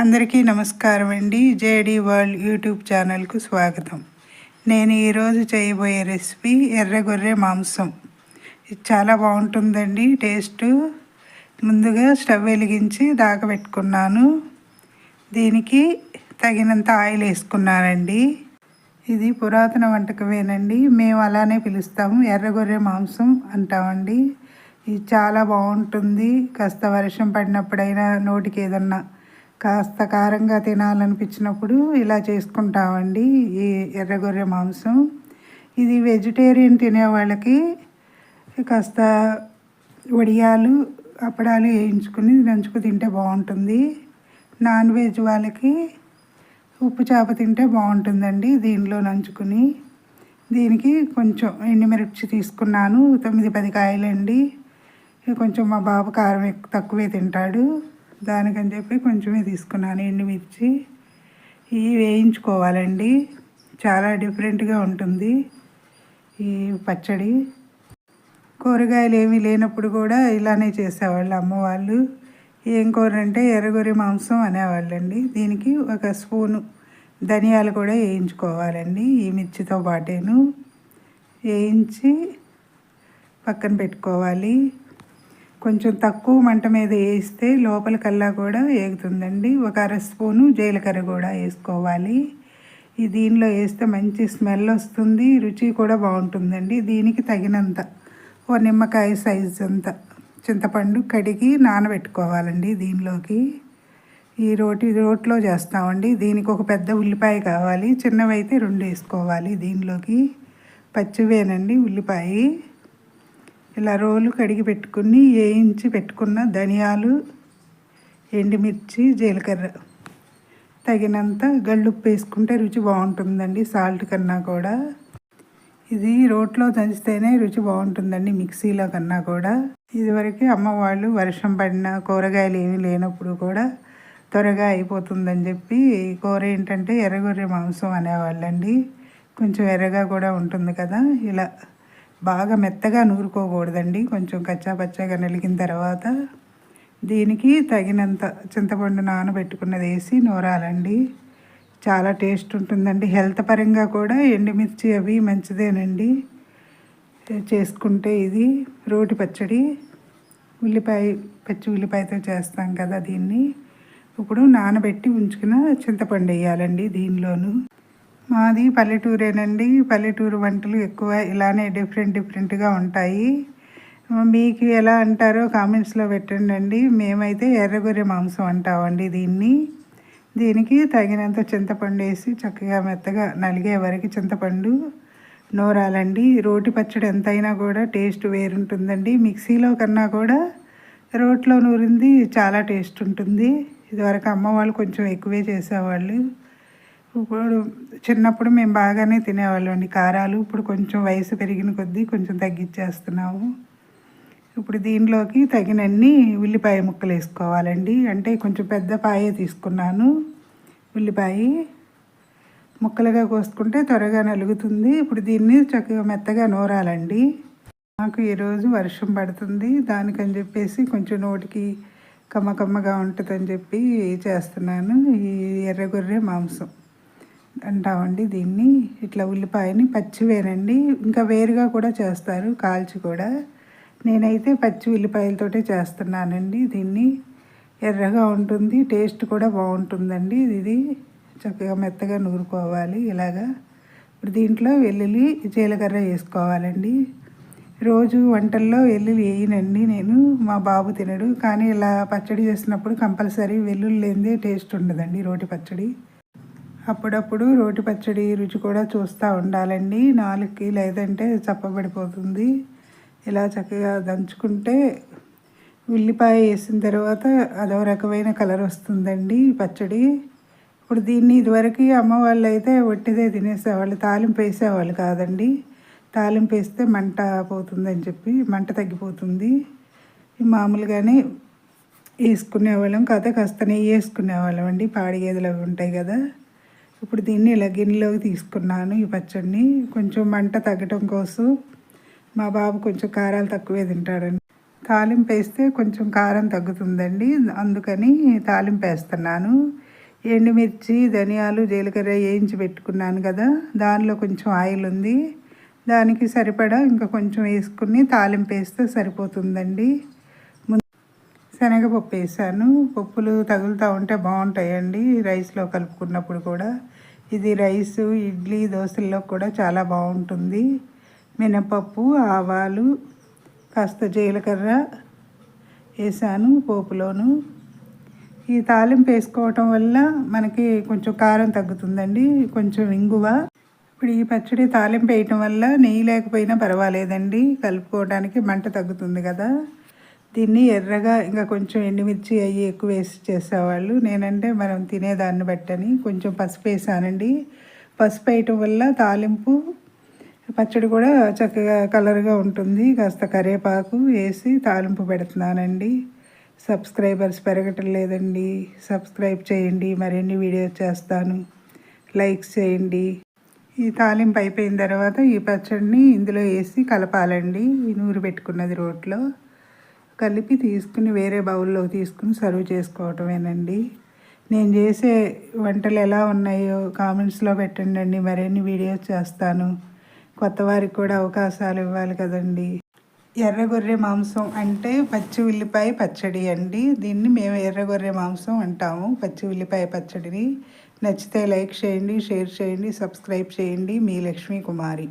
అందరికీ నమస్కారం అండి. జేడీ వరల్డ్ యూట్యూబ్ ఛానల్కు స్వాగతం. నేను ఈరోజు చేయబోయే రెసిపీ ఎర్రగొర్రె మాంసం. ఇది చాలా బాగుంటుందండి. టేస్ట్ ముందుగా స్టవ్ వెలిగించి దాకబెట్టుకున్నాను దీనికి తగినంత ఆయిల్ వేసుకున్నానండి. ఇది పురాతన వంటకమేనండి. మేము అలానే పిలుస్తాము. ఎర్రగొర్రె మాంసం అంటామండి. ఇది చాలా బాగుంటుంది. కాస్త వర్షం పడినప్పుడైనా నోటికి ఏదన్నా కాస్త కారంగా తినాలనిపించినప్పుడు ఇలా చేసుకుంటామండి ఈ ఎర్రగొర్రె మాంసం. ఇది వెజిటేరియన్ తినే వాళ్ళకి కాస్త వడియాలు అప్పడాలు వేయించుకుని నంచుకు తింటే బాగుంటుంది. నాన్ వెజ్ వాళ్ళకి ఉప్పు చేప తింటే బాగుంటుందండి దీనిలో నంచుకుని. దీనికి కొంచెం ఎండుమిర్చి తీసుకున్నాను తొమ్మిది పది కాయలండి. కొంచెం మా బాబు కారం ఎక్కువ తక్కువే తింటాడు. దానికని చెప్పి కొంచెమే తీసుకున్నాను. ఎండుమిర్చి ఇవి వేయించుకోవాలండి. చాలా డిఫరెంట్గా ఉంటుంది ఈ పచ్చడి. కూరగాయలు ఏమీ లేనప్పుడు కూడా ఇలానే చేసేవాళ్ళు అమ్మవాళ్ళు. ఏం కూర అంటే ఎర్రగొరి మాంసం అనేవాళ్ళండి. దీనికి ఒక స్పూను ధనియాలు కూడా వేయించుకోవాలండి ఈ మిర్చితో పాటేను. వేయించి పక్కన పెట్టుకోవాలి. కొంచెం తక్కువ మంట మీద వేస్తే లోపలికల్లా కూడా వేగుతుందండి ఒక అర స్పూను జీలకర్ర కూడా వేసుకోవాలి. ఈ దీనిలో వేస్తే మంచి స్మెల్ వస్తుంది రుచి కూడా బాగుంటుందండి. దీనికి తగినంత ఓ నిమ్మకాయ సైజ్ అంత చింతపండు కడిగి నానబెట్టుకోవాలండి దీనిలోకి. ఈ రోటి రోట్లో చేస్తామండి. దీనికి ఒక పెద్ద ఉల్లిపాయ కావాలి. చిన్నవైతే రెండు వేసుకోవాలి దీనిలోకి. పచ్చివేనండి ఉల్లిపాయ. ఇలా రోలు కడిగి పెట్టుకుని వేయించి పెట్టుకున్న ధనియాలు ఎండుమిర్చి జీలకర్ర. తగినంత గళ్ళుప్పు వేసుకుంటే రుచి బాగుంటుందండి సాల్ట్ కన్నా కూడా. ఇది రోట్లో దంచితేనే రుచి బాగుంటుందండి మిక్సీలో కన్నా కూడా. ఇదివరకు అమ్మ వాళ్ళు వర్షం పడిన కూరగాయలు ఏమీ లేనప్పుడు కూడా త్వరగా అయిపోతుందని చెప్పి కూర ఏంటంటే ఎర్రగొర్రె మాంసం అనేవాళ్ళండి. కొంచెం ఎర్రగా కూడా ఉంటుంది కదా ఇలా బాగా మెత్తగా నూరుకోకూడదండి. కొంచెం కచ్చాపచ్చాగా నలిగిన తర్వాత దీనికి తగినంత చింతపండు నానబెట్టుకున్నది వేసి నూరాలండి. చాలా టేస్ట్ ఉంటుందండి. హెల్త్ పరంగా కూడా ఎండుమిర్చి అవి మంచిదేనండి. చేసుకుంటే ఇది రోటి పచ్చడి ఉల్లిపాయ పచ్చి ఉల్లిపాయతో చేస్తాం కదా దీన్ని. ఇప్పుడు నానబెట్టి ఉంచుకున్న చింతపండు వేయాలండి దీనిలోను. మాది పల్లెటూరేనండి. పల్లెటూరు వంటలు ఎక్కువ ఇలానే డిఫరెంట్ డిఫరెంట్గా ఉంటాయి. మీకు ఎలా అంటారో కామెంట్స్లో పెట్టండి అండి మేమైతే ఎర్రగొర్రె మాంసం అంటామండి దీన్ని. దీనికి తగినంత చింతపండు వేసి చక్కగా మెత్తగా నలిగే వరకు చింతపండు నూరాలండి. రోటి పచ్చడి ఎంతైనా కూడా టేస్ట్ వేరుంటుందండి. మిక్సీలో కన్నా కూడా రోట్లో నూరింది చాలా టేస్ట్ ఉంటుంది. ఇదివరకు అమ్మ వాళ్ళు కొంచెం ఎక్కువే చేసేవాళ్ళు. ఇప్పుడు చిన్నప్పుడు మేము బాగానే తినేవాళ్ళండి కారాలు ఇప్పుడు కొంచెం వయసు పెరిగిన కొద్దీ కొంచెం తగ్గించేస్తున్నాము ఇప్పుడు దీనిలోకి తగినన్ని ఉల్లిపాయ ముక్కలు వేసుకోవాలండి. అంటే కొంచెం పెద్ద పాయే తీసుకున్నాను. ఉల్లిపాయ ముక్కలుగా కోసుకుంటే త్వరగా నలుగుతుంది. ఇప్పుడు దీన్ని చక్కగా మెత్తగా నూరాలండి. నాకు ఈరోజు వర్షం పడుతుంది. దానికని చెప్పేసి కొంచెం నోటికి కమ్మకమ్మగా ఉంటుందని చెప్పి చేస్తున్నాను. ఈ ఎర్రగొర్రె మాంసం. అంటామండి దీన్ని. ఇట్లా ఉల్లిపాయని పచ్చివేనండి ఇంకా వేరుగా కూడా చేస్తారు కాల్చి కూడా. నేనైతే పచ్చి ఉల్లిపాయలతోటే చేస్తున్నానండి దీన్ని. ఎర్రగా ఉంటుంది టేస్ట్ కూడా బాగుంటుందండి ఇది. చక్కగా మెత్తగా నూరుకోవాలి ఇలాగా. ఇప్పుడు దీంట్లో వెల్లుల్లి జీలకర్ర వేసుకోవాలండి. రోజు వంటల్లో వెల్లుల్లి వేయనండి నేను మా బాబు తినడు. కానీ ఇలా పచ్చడి చేసినప్పుడు కంపల్సరీ వెల్లుల్లి లేనిదే టేస్ట్ ఉండదండి రోటి పచ్చడి. అప్పుడప్పుడు రోటి పచ్చడి రుచి కూడా చూస్తూ ఉండాలండి. నాలుగుకి లేదంటే చప్పబడిపోతుంది. ఇలా చక్కగా దంచుకుంటే ఉల్లిపాయ వేసిన తర్వాత అదో రకమైన కలర్ వస్తుందండి పచ్చడి. ఇప్పుడు దీన్ని ఇదివరకు అమ్మ వాళ్ళు అయితే ఒట్టిదే తినేసేవాళ్ళు తాలింపు వేసేవాళ్ళు కాదండి. తాలింపు వేస్తే మంట పోతుందని చెప్పి మంట తగ్గిపోతుంది. మామూలుగానే వేసుకునేవాళ్ళం కాకపోతే కాస్త నెయ్యి వేసుకునేవాళ్ళం అండి. పాడి గేదెలు అవి ఉంటాయి కదా. ఇప్పుడు దీన్ని ఇలా గిన్నెలోకి తీసుకున్నాను ఈ పచ్చడిని. కొంచెం మంట తగ్గటం కోసం మా బాబు కొంచెం కారాలు తక్కువే తింటాడండి. తాలింపు వేస్తే కొంచెం కారం తగ్గుతుందండి. అందుకని తాలింపు వేస్తున్నాను. ఎండుమిర్చి ధనియాలు జీలకర్ర వేయించి పెట్టుకున్నాను కదా. దానిలో కొంచెం ఆయిల్ ఉంది. దానికి సరిపడా ఇంకా కొంచెం వేసుకుని తాలింపు వేస్తే సరిపోతుందండి. శనగపప్పు వేసాను. పప్పులు తగులుతూ ఉంటే బాగుంటాయండి. రైస్లో కలుపుకున్నప్పుడు కూడా. ఇది రైసు ఇడ్లీ దోశల్లో కూడా చాలా బాగుంటుంది. మినపప్పు ఆవాలు కాస్త జీలకర్ర వేసాను పోపులోను. ఈ తాలింపు వేసుకోవటం వల్ల మనకి కొంచెం కారం తగ్గుతుందండి కొంచెం ఇంగువ. ఇప్పుడు ఈ పచ్చడి తాలింపు వేయటం వల్ల నెయ్యి లేకపోయినా పర్వాలేదండి కలుపుకోవడానికి మంట తగ్గుతుంది కదా. దీన్ని ఎర్రగా ఇంకా కొంచెం ఎండుమిర్చి అవి ఎక్కువ వేసి చేసేవాళ్ళు. నేనంటే మనం తినేదాన్ని బట్టని. కొంచెం పసుపు వేసానండి. పసుపు వేయటం వల్ల తాలింపు పచ్చడి కూడా చక్కగా కలర్గా ఉంటుంది. కాస్త కరివేపాకు వేసి తాలింపు పెడుతున్నానండి. సబ్స్క్రైబర్స్ పెరగటం లేదండి. సబ్స్క్రైబ్ చేయండి. మరిన్ని వీడియోస్ చేస్తాను. లైక్స్ చేయండి. ఈ తాలింపు అయిపోయిన తర్వాత ఈ పచ్చడిని ఇందులో వేసి కలపాలండి. నూరు పెట్టుకున్నది రోట్లో. కలిపి తీసుకుని వేరే బౌల్లో తీసుకుని సర్వ్ చేసుకోవటమేనండి. నేను చేసే వంటలు ఎలా ఉన్నాయో కామెంట్స్లో పెట్టండి అండి మరిన్ని వీడియోస్ చేస్తాను. కొత్త వారికి కూడా అవకాశాలు ఇవ్వాలి కదండి. ఎర్రగొర్రె మాంసం అంటే పచ్చి ఉల్లిపాయ పచ్చడి అండి. దీన్ని మేము ఎర్రగొర్రె మాంసం అంటాము. పచ్చి ఉల్లిపాయ పచ్చడిని. నచ్చితే లైక్ చేయండి షేర్ చేయండి సబ్స్క్రైబ్ చేయండి. మీ లక్ష్మీ కుమారి